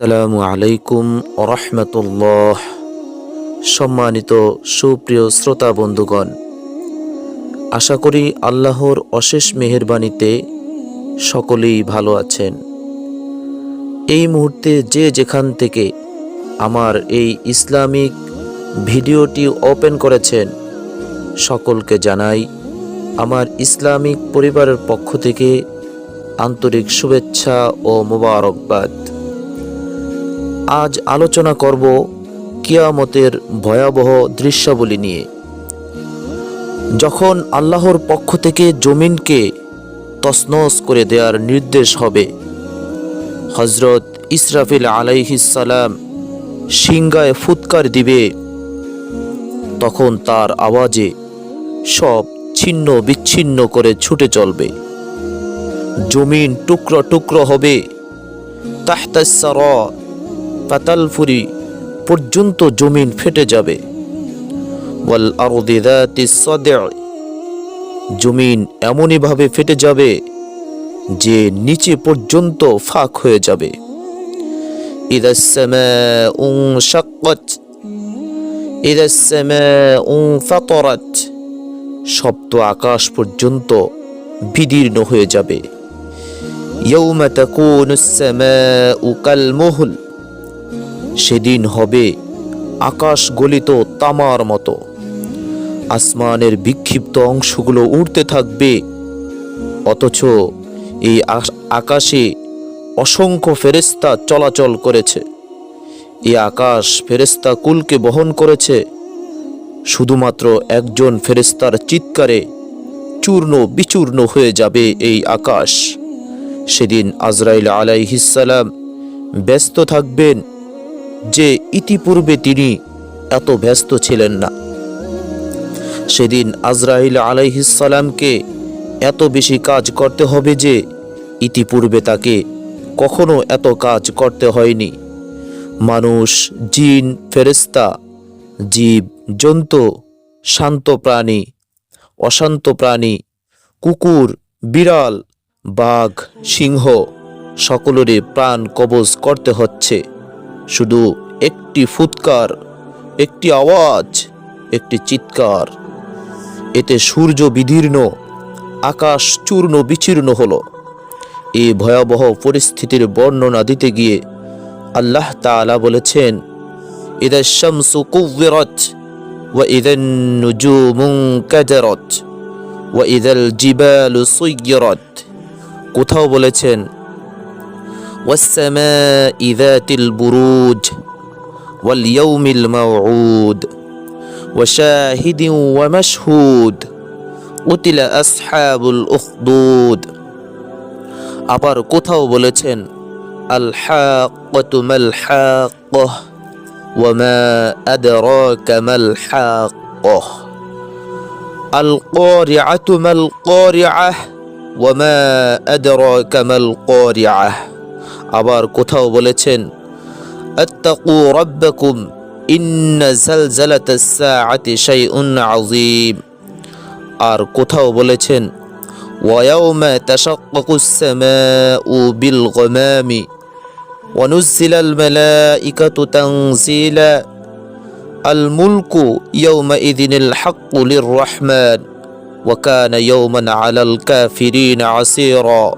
আসসালামু আলাইকুম রহমতুল্লাহ সম্মানিত সুপ্রিয় শ্রোতা বন্ধুগণ, আশা করি আল্লাহর অশেষ মেহেরবানিতে সকলেই ভালো আছেন। এই মুহূর্তে যে যেখান থেকে আমার এই ইসলামিক ভিডিওটি ওপেন করেছেন, সকলকে জানাই আমার ইসলামিক পরিবারের পক্ষ থেকে আন্তরিক শুভেচ্ছা ও মোবারকবাদ। আজ আলোচনা করব কিয়ামতের ভয়াবহ দৃশ্যাবলী নিয়ে। যখন আল্লাহর পক্ষ থেকে জমিনকে তসনস করে দেওয়ার নির্দেশ হবে হজরত ইসরাফিল আলাইহিসালাম সিংগায় ফুৎকার দিবে, তখন তার আওয়াজে সব ছিন্ন বিচ্ছিন্ন করে ছুটে চলবে। জমিন টুকরো টুকরো হবে তাহতাসার পাতালফুরি পর্যন্ত জমিন ফেটে যাবে। ওয়াল আরদি জমিন এমনইভাবে ফেটে যাবে যে নিচে পর্যন্ত ফাঁক হয়ে যাবে। সপ্ত আকাশ পর্যন্ত বিদীর্ণ হয়ে যাবে। ইয়াউমা তাকুনু সামাউ কালমুহল সেদিন হবে আকাশ গলিত তামার মতো। আসমানের বিক্ষিপ্ত অংশগুলো উড়তে থাকবে। অথচ এই আকাশে অসংখ্য ফেরেস্তা চলাচল করেছে। এই আকাশ ফেরেস্তা কুলকে বহন করেছে। শুধুমাত্র একজন ফেরেস্তার চিৎকারে চূর্ণ বিচূর্ণ হয়ে যাবে এই আকাশ। সেদিন আজরাইল আলাইহিসালাম ব্যস্ত থাকবেন। যে ইতিপূর্বে তিনি এত ব্যস্ত ছিলেন না। সেদিন আজরাইল আলাইহিসালামকে এত বেশি কাজ করতে হবে যে ইতিপূর্বে তাকে কখনো এত কাজ করতে হয়নি। মানুষ, জিন ফেরেস্তা জীব, জন্তু, শান্ত প্রাণী, অশান্ত প্রাণী, কুকুর, বিড়াল, বাঘ, সিংহ, সকলেরই প্রাণ কবজ করতে হচ্ছে। শুধু একটি ফুৎকার, একটি আওয়াজ, একটি চিৎকার। এতে সূর্য বিদীর্ণ, আকাশ চূর্ণ বিচীর্ণ হলো। এই ভয়াবহ পরিস্থিতির বর্ণনা দিতে গিয়ে আল্লাহ তাআলা বলেছেন, ইদা শামসু সুয়্যিরত কোথাও বলেছেন والسماء ذات البروج واليوم الموعود وشاهد ومشهود قتل أصحاب الأخدود আবার কোথাও বলেছেন আল হাক্কাতু মাল হাক্কাহ ওয়া মা আদরাকা মাল হাক্কাহ আল ক্বারিআতু মাল ক্বারিআহ ওয়া মা আদরাকা মাল ক্বারিআহ আবার কোথাও বলেছেন আত্তাকু রাব্বাকুম ইন্না জালজালাতাস সাআতি শাইউন আযীম আর কোথাও বলেছেন ويوم تشقق السماء بالغمام ونزل الملائكة تنزيلا الملك يومئذ الحق للرحمن وكان يوما على الكافرين عسيرا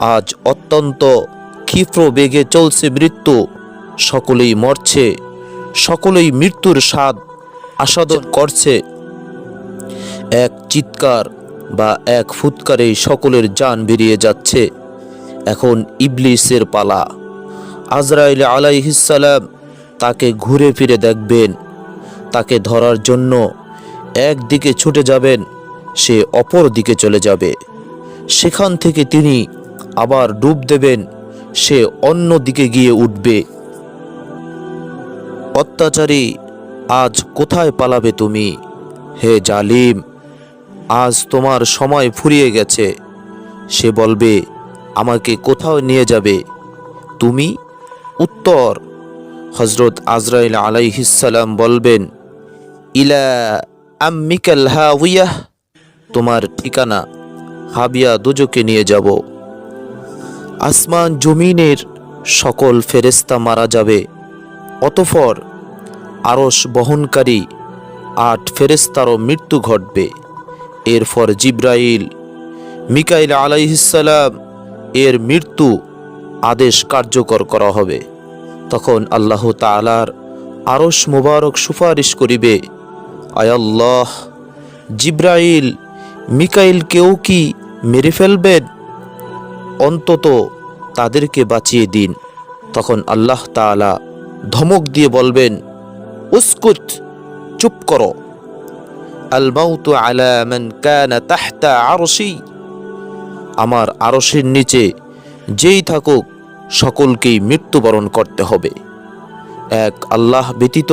আজ অত্যন্ত ক্ষিপ্র বেগে চলছে মৃত্যু। সকলেই মরছে। সকলেই মৃত্যুর স্বাদ আস্বাদন করছে। এক চিৎকার বা এক ফুৎকারেই সকলের যান বেরিয়ে যাচ্ছে। এখন ইবলিসের পালা। আজরাইল আলাইহিসালাম তাকে ঘুরে ফিরে দেখবেন। তাকে ধরার জন্য একদিকে ছুটে যাবেন, সে অপর দিকে চলে যাবে। সেখান থেকে তিনি আবার ডুব দেবেন, সে অন্য দিকে গিয়ে উঠবে। অত্যাচারী, আজ কোথায় পালাবে তুমি? হে জালিম, আজ তোমার সময় ফুরিয়ে গেছে। সে বলবে, আমাকে কোথাও নিয়ে যাবে। তুমি? উত্তর হজরত আজরাইল আলাইহিসালাম বলবেন, ইলা আম্মিকাল হাউয়াহ তোমার ঠিকানা, হাবিয়া দুজকে নিয়ে যাব। আসমান জমিনের সকল ফেরেস্তা মারা যাবে। অতফর আরস বহনকারী আট ফেরেস্তারও মৃত্যু ঘটবে। এরপর জিব্রাইল, মিকাইল আলাইহিসাল্লাম এর মৃত্যু আদেশ কার্যকর করা হবে। তখন আল্লাহ তালার আরস মুবারক সুপারিশ করিবে আয়াল্লাহ জিব্রাইল, মিকাইলকেও কি মেরে ফেলবেন? অন্তত তাদেরকে বাঁচিয়ে দিন। তখন আল্লাহ তাআলা ধমক দিয়ে বলবেন, উস্কুত, চুপ করো। আল মাউতু আলা মান কানা তাহতা আরশি। আমার আরশের নিচে যেই থাকুক, সকলকেই মৃত্যুবরণ করতে হবে। এক আল্লাহ ব্যতীত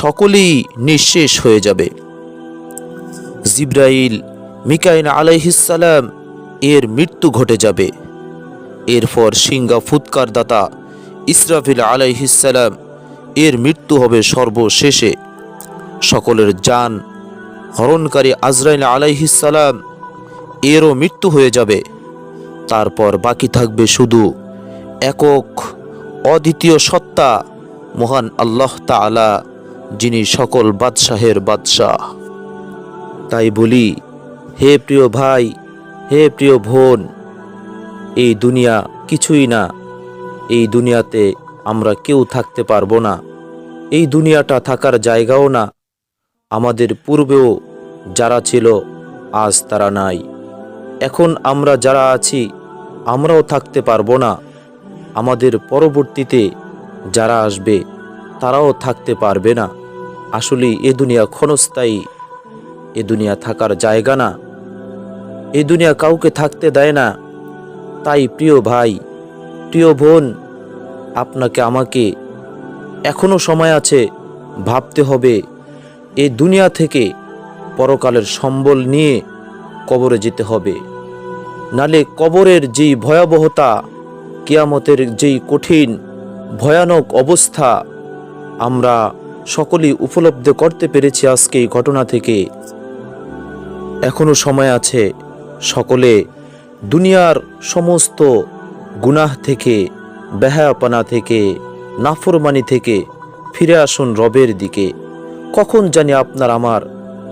সকলেই নিঃশেষ হয়ে যাবে। জিব্রাইল মিকাইন আলাইহিসালাম এর মৃত্যু ঘটে যাবে। এরপর সিঙ্গা ফুৎকার দাতা ইসরাফিল আলাইহিসালাম এর মৃত্যু হবে সর্বশেষে। সকলের যান হরণকারী আজরাইল আলাইহিসালাম এরও মৃত্যু হয়ে যাবে। তারপর বাকি থাকবে শুধু একক, অদ্বিতীয় সত্তা, মহান আল্লাহ তাআলা, যিনি সকল বাদশাহের বাদশাহ। তাই বলি, হে প্রিয় ভাই হে প্রিয় বোন এই দুনিয়া কিছুই না। এই দুনিয়াতে আমরা কেউ থাকতে পারব না। এই দুনিয়াটা থাকার জায়গাও না। আমাদের পূর্বেও যারা ছিল, আজ তারা নাই। এখন আমরা যারা আছি, আমরাও থাকতে পারব না। আমাদের পরবর্তীতে যারা আসবে, তারাও থাকতে পারবে না। আসলে এ দুনিয়া ক্ষণস্থায়ী। এ দুনিয়া থাকার জায়গা না। এ দুনিয়া কাউকে থাকতে দেয় না। তাই প্রিয় ভাই, প্রিয় বোন, আপনাকে, আমাকে এখনও সময় আছে, ভাবতে হবে এ দুনিয়া থেকে পরকালের সম্বল নিয়ে কবরে যেতে হবে। নালে কবরের যেই ভয়াবহতা, কিয়ামতের যেই কঠিন, ভয়ানক অবস্থা আমরা সকলেই উপলব্ধি করতে পেরেছি আজকে এই ঘটনা থেকে। এখনও সময় আছে সকলে দুনিয়ার সমস্ত গুনাহ থেকে, বেহায়াপনা থেকে, নাফরমানি থেকে ফিরে আসুন রবের দিকে। কখন জানি আপনার আমার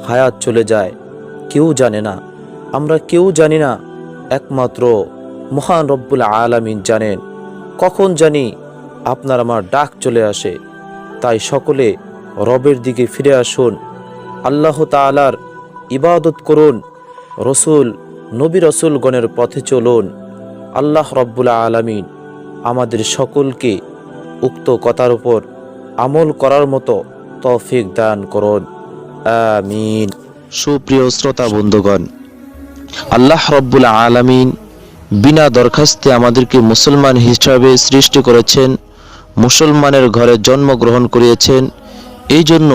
হায়াত চলে যায়, কেউ জানে না। আমরা কেউ জানি না, একমাত্র মহান রব্বুল আলামিন জানেন। কখন জানি আপনার আমার ডাক চলে আসে। তাই সকলে রবের দিকে ফিরে আসুন। আল্লাহ তাআলার ইবাদত করুন। রসুল নবী রসুলগণের পথে চলুন। আল্লাহ রব্বুল আলামিন আমাদের সকলকে উক্ত কথার উপর আমল করার মতো তৌফিক দান করুন। আমিন। সুপ্রিয় শ্রোতা বন্ধুগণ, আল্লাহ রব্বুল আলামিন বিনা দরখাস্তে আমাদেরকে মুসলমান হিসাবে সৃষ্টি করেছেন, মুসলমানের ঘরে জন্মগ্রহণ করিয়েছেন। এই জন্য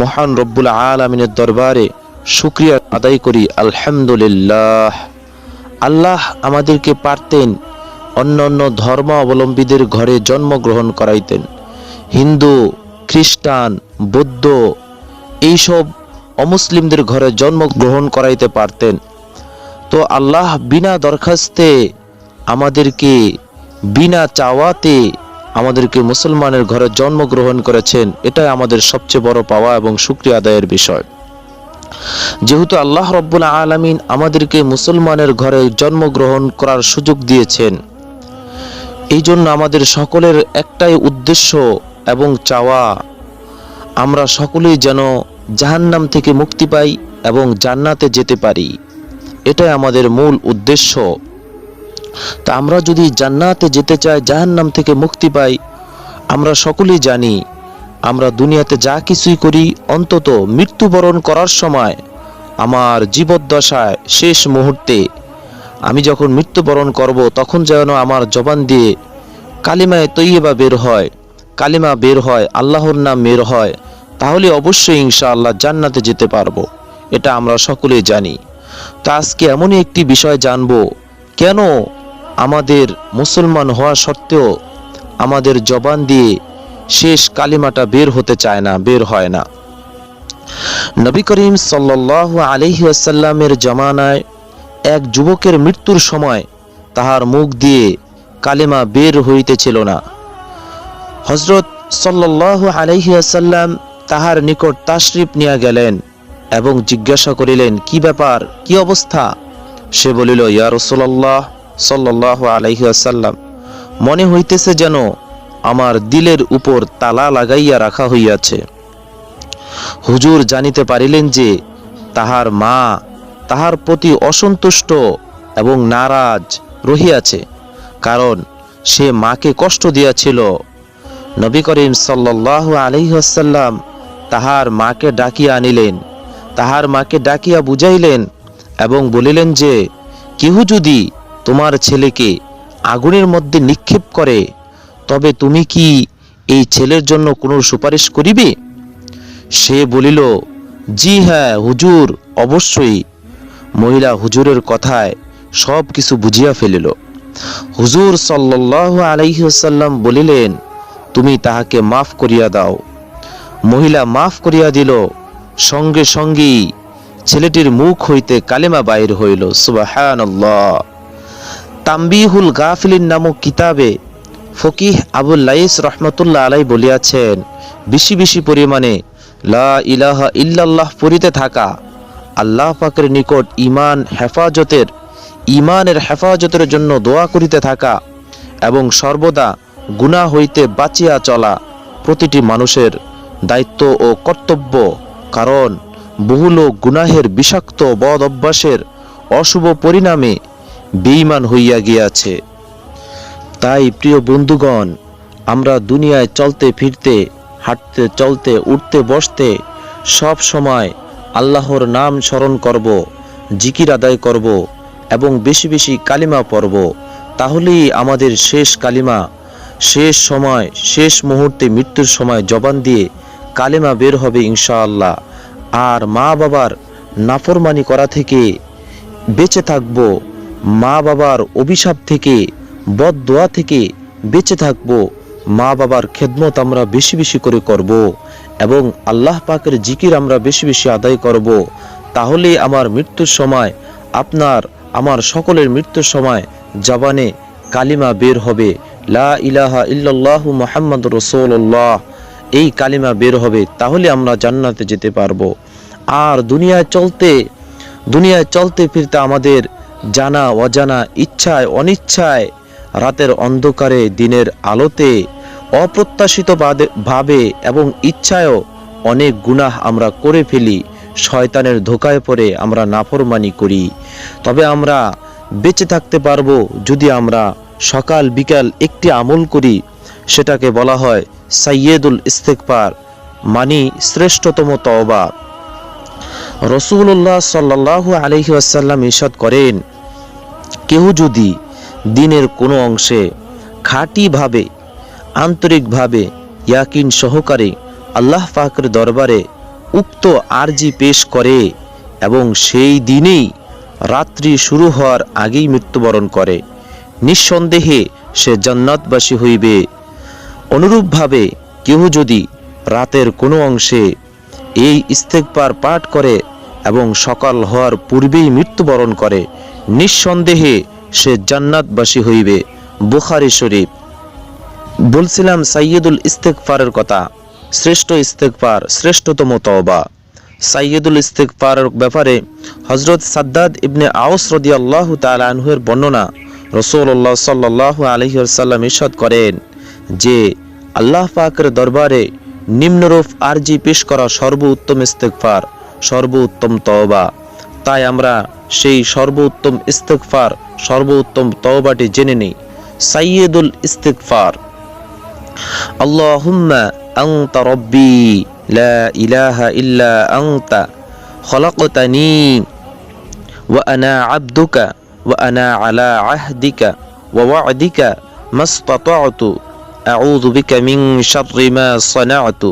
মহান রব্বুল আলমিনের দরবারে শুক্রিয়া আদায় করি, আলহামদুলিল্লাহ। আল্লাহ আমাদেরকে পারতেন অন্য অন্য ধর্ম অবলম্বীদের ঘরে জন্মগ্রহণ করাইতেন। হিন্দু, খ্রিস্টান, বৌদ্ধ, এইসব অমুসলিমদের ঘরে জন্মগ্রহণ করাইতে পারতেন। তো আল্লাহ বিনা দরখাস্তে আমাদেরকে, বিনা চাওয়াতে আমাদেরকে মুসলমানের ঘরে জন্মগ্রহণ করেছেন। এটাই আমাদের সবচেয়ে বড় পাওয়া এবং শুক্রিয়া আদায়ের বিষয়। যেহেতু আল্লাহ রব্বুল আলমিন আমাদেরকে মুসলমানের ঘরে জন্মগ্রহণ করার সুযোগ দিয়েছেন এই জন্য আমাদের সকলের একটাই উদ্দেশ্য এবং চাওয়া, আমরা সকলেই যেন জাহান্নাম থেকে মুক্তি পাই এবং জান্নাতে যেতে পারি। এটাই আমাদের মূল উদ্দেশ্য। তা আমরা যদি জান্নাতে যেতে চাই, জাহান্নাম থেকে মুক্তি পাই, আমরা সকলেই জানি আমরা দুনিয়াতে যা কিছুই করি, অন্তত মৃত্যুবরণ করার সময় আমার জীবদ্দশায় শেষ মুহূর্তে আমি যখন মৃত্যুবরণ করব, তখন যেন আমার জবান দিয়ে কালিমায় তৈয়বা বের হয়, কালিমা বের হয়, আল্লাহর নাম বের হয়, তাহলে অবশ্যই ইনশাআল্লাহ জান্নাতে যেতে পারব, এটা আমরা সকলেই জানি। তা আজকে এমনই একটি বিষয় জানব, কেন আমাদের মুসলমান হওয়া সত্ত্বেও আমাদের জবান দিয়ে শেষ কালিমাটা বের হতে চায় না, বের হয় না। নবী করিম সাল্লাহ আলহি আসাল্লামের জমানায় এক যুবকের মৃত্যুর সময় তাহার মুখ দিয়ে কালেমা বের হইতেছিল না। হজরত সাল্লাহ আলহিয়াসাল্লাম তাহার নিকট তাশরিফ নিয়া গেলেন এবং জিজ্ঞাসা করিলেন, কি ব্যাপার? কি অবস্থা? সে বলিল, ইয়া রসুল্লাহ সাল্লাহ আলহিয়াসাল্লাম মনে হইতেছে যেন আমার দিলের উপর তালা লাগাইয়া রাখা হইয়াছে। হুজুর জানিতে পারিলেন যে, তাহার মা তাহার প্রতি অসন্তুষ্ট এবং নারাজ রহিয়াছে, কারণ সে মাকে কষ্ট দিয়াছিল। নবী করিম সাল্লাহ আলহিহাসাল্লাম তাহার মাকে ডাকিয়া আনিলেন। তাহার মাকে ডাকিয়া বুঝাইলেন এবং বলিলেন যে, কেহ যদি তোমার ছেলেকে আগুনের মধ্যে নিক্ষেপ করে তবে তুমি কি এই ছেলের জন্য কোনো সুপারিশ করিবে? সে বলিল, জি হ্যাঁ হুজুর, অবশ্যই। মহিলা হুজুরের কথায় সব কিছু বুঝিয়া ফেলিল। হুজুর সাল্লাহ আলাইসাল্লাম বলিলেন, তুমি তাহাকে মাফ করিয়া দাও। মহিলা মাফ করিয়া দিল। সঙ্গে সঙ্গেই ছেলেটির মুখ হইতে কালেমা বাইর হইল সুবাহান তাম্বিহুল গাফিলিন নামক কিতাবে ফকিহ আবুল লাইস রহমতুল্লাহ আলাই বলিয়াছেন, বেশি বেশি পরিমাণে লা ইলাহা ইল্লাল্লাহ পড়িতে থাকা আল্লাহ পাকের নিকট ইমান হেফাজতের ইমানের হেফাজতের জন্য দোয়া করিতে থাকা এবং সর্বদা গুনাহ হইতে বাঁচিয়া চলা প্রতিটি মানুষের দায়িত্ব ও কর্তব্য, কারণ বহু লোক গুনাহের বিষাক্ত বদ অভ্যাসের অশুভ পরিণামে বেঈমান হইয়া গিয়াছে। তাই প্রিয় বন্ধুগণ, আমরা দুনিয়ায় চলতে ফিরতে, হাঁটতে চলতে, উঠতে বসতে সব সময় আল্লাহর নাম স্মরণ করব, জিকির আদায় করব এবং বেশি বেশি কালিমা পড়ব। তাহলেই আমাদের শেষ কালিমা, শেষ সময়, শেষ মুহূর্তে মৃত্যুর সময় জবান দিয়ে কালিমা বের হবে ইনশাআল্লাহ। আর মা বাবার নাফরমানি করা থেকে বেঁচে থাকব মা বাবার অভিশাপ থেকে বদ দোয়া থেকে বেঁচে থাকব। মা বাবার খেদমত আমরা বেশি বেশি করে করব এবং আল্লাহ পাকের জিকির আমরা বেশি বেশি আদায় করব। তাহলে আমার মৃত্যুর সময় আপনার, আমার সকলের মৃত্যুর সময় জবানে কালিমা বের হবে। লা ইলাহা ইল্লাল্লাহ মোহাম্মদ রসোল্লাহ এই কালিমা বের হবে, তাহলে আমরা জান্নাতে যেতে পারব। আর দুনিয়ায় চলতে দুনিয়ায় চলতে ফিরতে আমাদের জানা অজানা ইচ্ছায়, অনিচ্ছায় রাতের অন্ধকারে দিনের আলোতে অপ্রত্যাশিত ভাবে এবং ইচ্ছায়ও অনেক গুনাহ আমরা করে ফেলি, শয়তানের ধোকায় পড়ে আমরা নাফরমানি করি। তবে আমরা বেঁচে থাকতে পারব যদি আমরা সকাল বিকাল একটি আমল করি, সেটাকে বলা হয় সাইয়েদুল ইস্তেকবার মানি শ্রেষ্ঠতম তওবা। রসুল্লাহ সাল্লাহ আলহি আসাল্লাম ইরশাদ করেন কেউ যদি দিনের কোনো অংশে খাঁটিভাবে, আন্তরিকভাবে ইয়াকিন সহকারে আল্লাহ পাকের দরবারে উক্ত আরজি পেশ করে এবং সেই দিনেই রাত্রি শুরু হওয়ার আগেই মৃত্যুবরণ করে। নিঃসন্দেহে সে জান্নাতবাসী হইবে। অনুরূপভাবে কেউ যদি রাতের কোনো অংশে এই ইস্তেকবার পাঠ করে এবং সকাল হওয়ার পূর্বেই মৃত্যুবরণ করে, নিঃসন্দেহে সে জান্নাতবাসী হইবে। বুখারি শরীফ। বলছিলাম সাইয়দুল ইস্তেকফারের কথা। শ্রেষ্ঠ ইস্তেকফার শ্রেষ্ঠতম তওবা। সাইয়দুল ইস্তেকফারের ব্যাপারে হজরত সাদ্দাদ ইবনে আউস রদি আল্লাহ তালানহুয়ের বর্ণনা রসুল্লাহ সাল্লাহ আলহিসাল্লাম ইরশাদ করেন যে, আল্লাহ পাকের দরবারে নিম্নরূপ আরজি পেশ করা সর্ব সর্বোত্তম ইস্তেকফার সর্বোত্তম তওবা। তাই আমরা সেই সর্বোত্তম ইস্তেকফার সর্বোত্তম তওবাটি জেনে নিই সাইয়দুল ইস্তেকফার اللهم أنت ربي لا إله إلا أنت خلقتني وأنا عبدك وأنا على عهدك ووعدك ما استطعت أعوذ بك من شر ما صنعت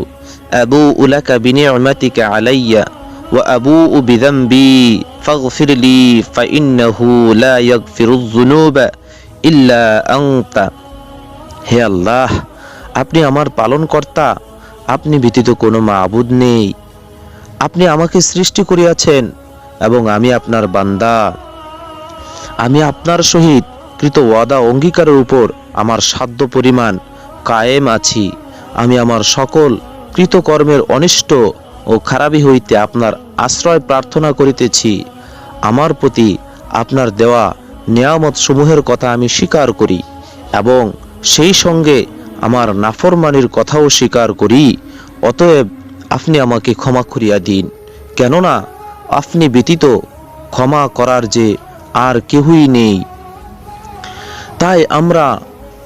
أبوء لك بنعمتك علي وأبوء بذنبي فاغفر لي فإنه لا يغفر الذنوب إلا أنت হে আল্লাহ আপনি আমার পালনকর্তা আপনি ব্যতীত কোনো মাবুদ নেই আপনি আমাকে সৃষ্টি করিয়াছেন এবং আমি আপনার বান্দা আমি আপনার সহিত কৃত ওয়াদা অঙ্গীকারের উপর আমার সাধ্য পরিমাণ কায়েম আছি আমি আমার সকল কৃতকর্মের অনিষ্ট ও খারাপি হইতে আপনার আশ্রয় প্রার্থনা করিতেছি। আমার প্রতি আপনার দেওয়া নিয়ামত সমূহের কথা আমি স্বীকার করি এবং সেই সঙ্গে আমার নাফরমানির কথাও স্বীকার করি, অতএব আপনি আমাকে ক্ষমা করিয়া দিন। কেননা আপনি ব্যতীত ক্ষমা করার যে আর কেহই নেই। তাই আমরা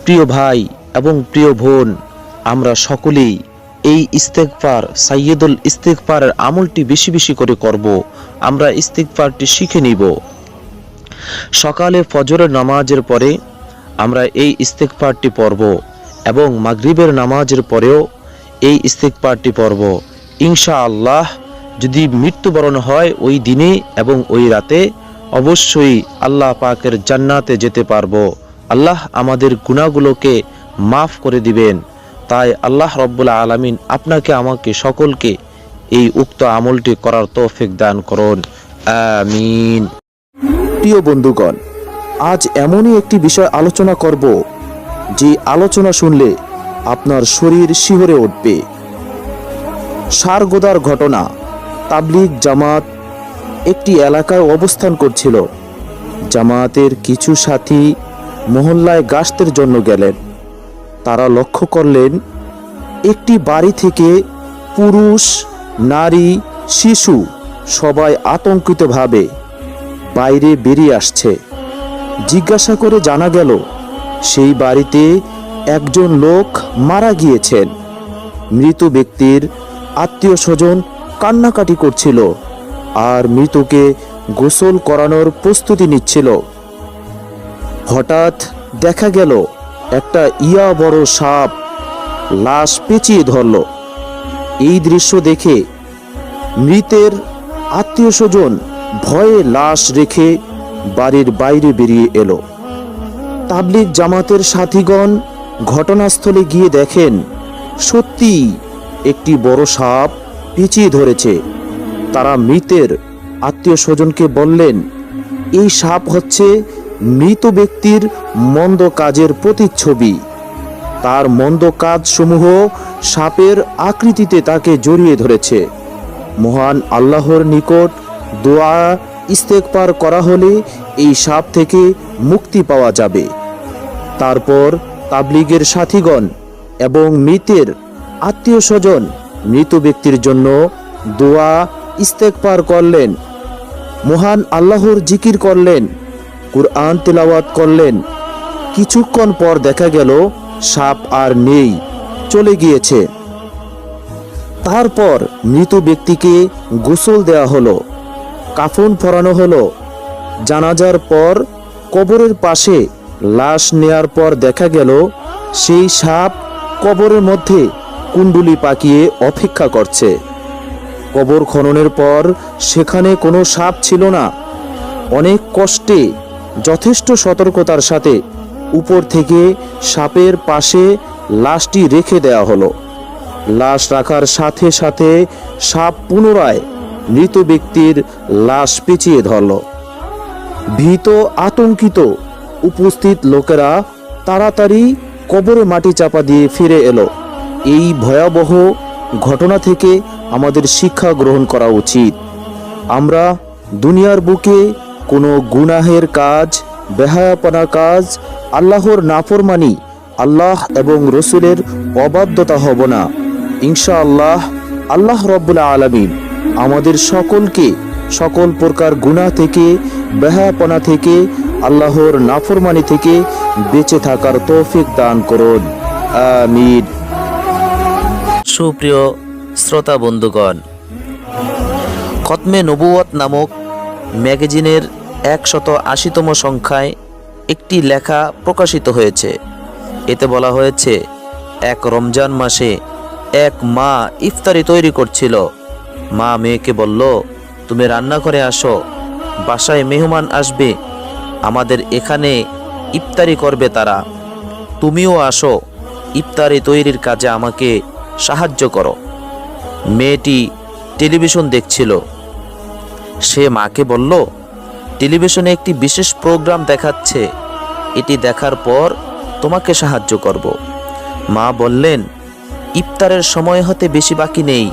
প্রিয় ভাই এবং প্রিয় বোন, আমরা সকলেই এই ইস্তেকফার সাইয়দুল ইস্তেকফারের আমলটি বেশি বেশি করে করব। আমরা ইস্তেকফারটি শিখে নিব। সকালে ফজরের নামাজের পরে আমরা এই ইস্তেকফারটি পড়ব এবং মাগরিবের নামাজের পরেও এই ইস্তেকফারটি পড়ব। ইনশা আল্লাহ যদি মৃত্যুবরণ হয় ওই দিনে এবং ওই রাতে, অবশ্যই আল্লাহ পাকের জান্নাতে যেতে পারব। আল্লাহ আমাদের গুণাগুলোকে মাফ করে দিবেন। তাই আল্লাহ রব্বুল আলামিন আপনাকে আমাকে সকলকে এই উক্ত আমলটি করার তৌফিক দান করুন। আমিন। প্রিয় বন্ধুগণ, আজ এমনই একটি বিষয় আলোচনা করব, যে আলোচনা শুনলে আপনার শরীর শিহরে উঠবে। সারগোদার ঘটনা, তাবলিগ জামাত একটি এলাকায় অবস্থান করছিল। জামায়াতের কিছু সাথী মহল্লায় গাছতের জন্য গেলেন। তারা লক্ষ্য করলেন, একটি বাড়ি থেকে পুরুষ, নারী, শিশু সবাই আতঙ্কিতভাবে বাইরে বেরিয়ে আসছে। জিজ্ঞাসা করে জানা গেল, সেই বাড়িতে একজন লোক মারা গিয়েছেন। মৃত ব্যক্তির আত্মীয় স্বজন কান্নাকাটি করছিল আর মৃতকে গোসল করানোর প্রস্তুতি নিচ্ছিল। হঠাৎ দেখা গেল একটা ইয়া বড় সাপ লাশ পেঁচিয়ে ধরল। এই দৃশ্য দেখে মৃতের আত্মীয় স্বজন ভয়ে লাশ রেখে বাড়ির বাইরে বেরিয়ে এলো। তাবলিগ জামাতের সাথীগণ ঘটনাস্থলে গিয়ে দেখেন, সত্যি একটি বড় সাপ পেঁচিয়ে ধরেছে। তারা মৃতের আত্মীয় স্বজনকে বললেন, এই সাপ হচ্ছে মৃত ব্যক্তির মন্দ কাজের প্রতিচ্ছবি। তার মন্দ কাজসমূহ সাপের আকৃতিতে তাকে জড়িয়ে ধরেছে। মহান আল্লাহর নিকট দোয়া ইস্তেকপার করা হলে এই সাপ থেকে মুক্তি পাওয়া যাবে। তারপর তাবলিগের সাথীগণ এবং মৃতের আত্মীয় স্বজন মৃত ব্যক্তির জন্য দোয়া ইস্তেকপার করলেন। মহান আল্লাহর জিকির করলেন। কুরআন তেলাওয়াত করলেন। কিছুক্ষণ পর দেখা গেল, সাপ আর নেই, চলে গিয়েছে। তারপর মৃত ব্যক্তিকে গোসল দেওয়া হলো, কাফন পরানো হলো। জানাজার পর কবরের পাশে লাশ নেয়ার পর দেখা গেল, সেই সাপ কবরের মধ্যে কুণ্ডুলি পাকিয়ে অপেক্ষা করছে। কবর খননের পর সেখানে কোনো সাপ ছিল না। অনেক কষ্টে যথেষ্ট সতর্কতার সাথে উপর থেকে সাপের পাশে লাশটি রেখে দেওয়া হলো। লাশ রাখার সাথে সাথে সাপ পুনরায় মৃত ব্যক্তির লাশ পেঁচিয়ে ধরল। ভীত, আতঙ্কিত উপস্থিত লোকেরা তাড়াতাড়ি কবরে মাটি চাপা দিয়ে ফিরে এলো। এই ভয়াবহ ঘটনা থেকে আমাদের শিক্ষা গ্রহণ করা উচিত। আমরা দুনিয়ার বুকে কোনো গুনাহের কাজ, বেহায়াপনা কাজ, আল্লাহর নাফরমানি, আল্লাহ এবং রসুলের অবাধ্যতা হব না। ইনশাআল্লাহ আল্লাহ আল্লাহ রব্বুল আলমিন আমাদের সকলকে সকল প্রকার গুনাহ থেকে, বেহায়াপনা থেকে, আল্লাহর নাফরমানি থেকে বেঁচে থাকার তৌফিক দান করুন। আমিন। সুপ্রিয় শ্রোতা বন্ধুগণ, খতমে নবুয়ত নামক ম্যাগাজিনের একশত আশিতম সংখ্যায় একটি লেখা প্রকাশিত হয়েছে। এতে বলা হয়েছে, এক রমজান মাসে এক মা ইফতারি তৈরি করছিল। মা মেয়েকে বলল, তুমি রান্নাঘরে আসো, বাসায় মেহমান আসবে, আমাদের এখানে ইফতারি করবে তারা। তুমিও আসো, ইফতারি তৈরির কাজে আমাকে সাহায্য করো। মেয়েটি টেলিভিশন দেখছিল। সে মাকে বলল টেলিভিশনে একটি বিশেষ প্রোগ্রাম দেখাচ্ছে। এটি দেখার পর তোমাকে সাহায্য করব। মা বললেন, ইফতারের সময় হতে বেশি বাকি নেই।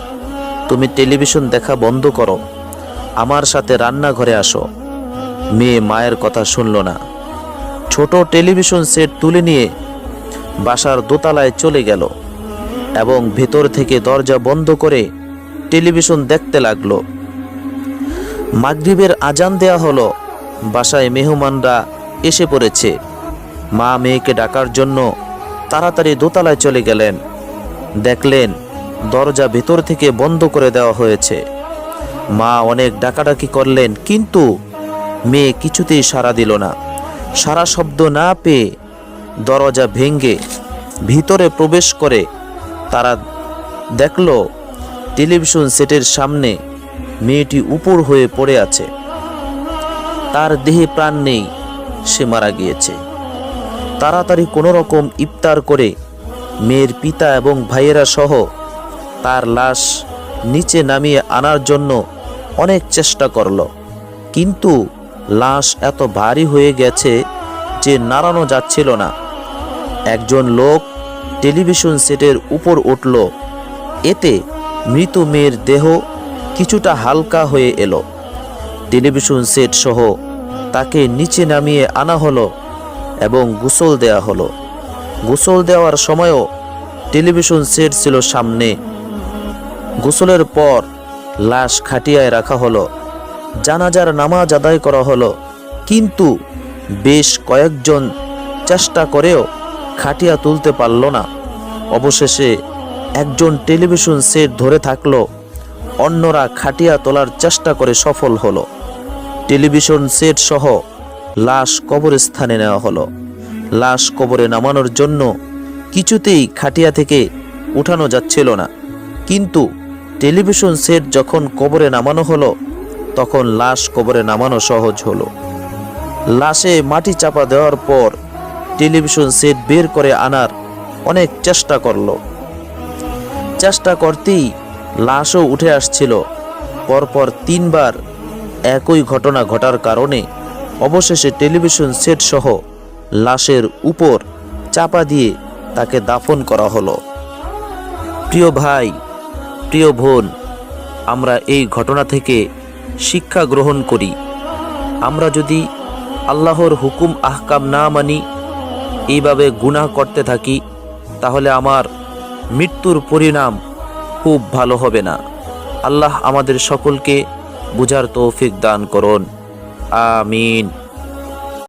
তুমি টেলিভিশন দেখা বন্ধ করো। আমার সাথে রান্নাঘরে আসো। মেয়ে মায়ের কথা শুনল না। ছোট টেলিভিশন সেট তুলে নিয়ে বাসার দোতলায় চলে গেল এবং ভেতর থেকে দরজা বন্ধ করে টেলিভিশন দেখতে লাগল। মাগরিবের আজান দেয়া হলো। বাসায় মেহমানরা এসে পড়েছে। মা মেয়েকে ডাকার জন্য তাড়াতাড়ি দোতলায় চলে গেলেন। দেখলেন দরজা ভেতর থেকে বন্ধ করে দেওয়া হয়েছে। মা অনেক ডাকাডাকি করলেন, কিন্তু মেয়ে কিছুতেই সাড়া দিল না। সারা শব্দ না পেয়ে দরজা ভেঙ্গে ভিতরে প্রবেশ করে তারা দেখল টেলিভিশন সেটের সামনে মেয়েটি উপর হয়ে পড়ে আছে। তার দেহে প্রাণ নেই, সে মারা গিয়েছে। তাড়াতাড়ি কোনো রকম ইফতার করে মেয়ের পিতা এবং ভাইয়েরা সহ তার লাশ নিচে নামিয়ে আনার জন্য অনেক চেষ্টা করল। কিন্তু লাশ এত ভারী হয়ে গেছে যে নাড়ানো যাচ্ছিল না। একজন লোক টেলিভিশন সেটের উপর উঠল। এতে মৃত মেয়ের দেহ কিছুটা হালকা হয়ে এলো। টেলিভিশন সেট সহ তাকে নিচে নামিয়ে আনা হলো এবং গোসল দেয়া হলো। গোসল দেওয়ার সময়ও টেলিভিশন সেট ছিল সামনে। গোসলের পর লাশ খাটিয়ায় রাখা হলো। জানাজার নামাজ আদায় করা হলো। কিন্তু বেশ কয়েকজন চেষ্টা করেও খাটিয়া তুলতে পারল না। অবশেষে একজন টেলিভিশন সেট ধরে থাকল অন্যরা খাটিয়া তোলার চেষ্টা করে সফল হলো। টেলিভিশন সেট সহ লাশ কবরস্থানে নেওয়া হলো। লাশ কবরে নামানোর জন্য কিছুতেই খাটিয়া থেকে উঠানো যাচ্ছিল না। কিন্তু টেলিভিশন সেট যখন কবরে নামানো হলো, তখন লাশ কবরে নামানো সহজ হলো। লাশে মাটি চাপা দেওয়ার পর টেলিভিশন সেট বের করে আনার অনেক চেষ্টা করল। চেষ্টা করতেই লাশও উঠে আসছিল। পরপর তিনবার একই ঘটনা ঘটার কারণে অবশেষে টেলিভিশন সেট সহ লাশের উপর চাপা দিয়ে তাকে দাফন করা হলো। প্রিয় ভাই, প্রিয় বোন, আমরা এই ঘটনা থেকে শিক্ষা গ্রহণ করি। আমরা যদি আল্লাহর হুকুম, আহকাম না মানি, এইভাবে গুনাহ করতে থাকি, তাহলে আমার মৃত্যুর পরিণাম খুব ভালো হবে না। আল্লাহ আমাদের সকলকে বুঝার তৌফিক দান করুন। আমিন।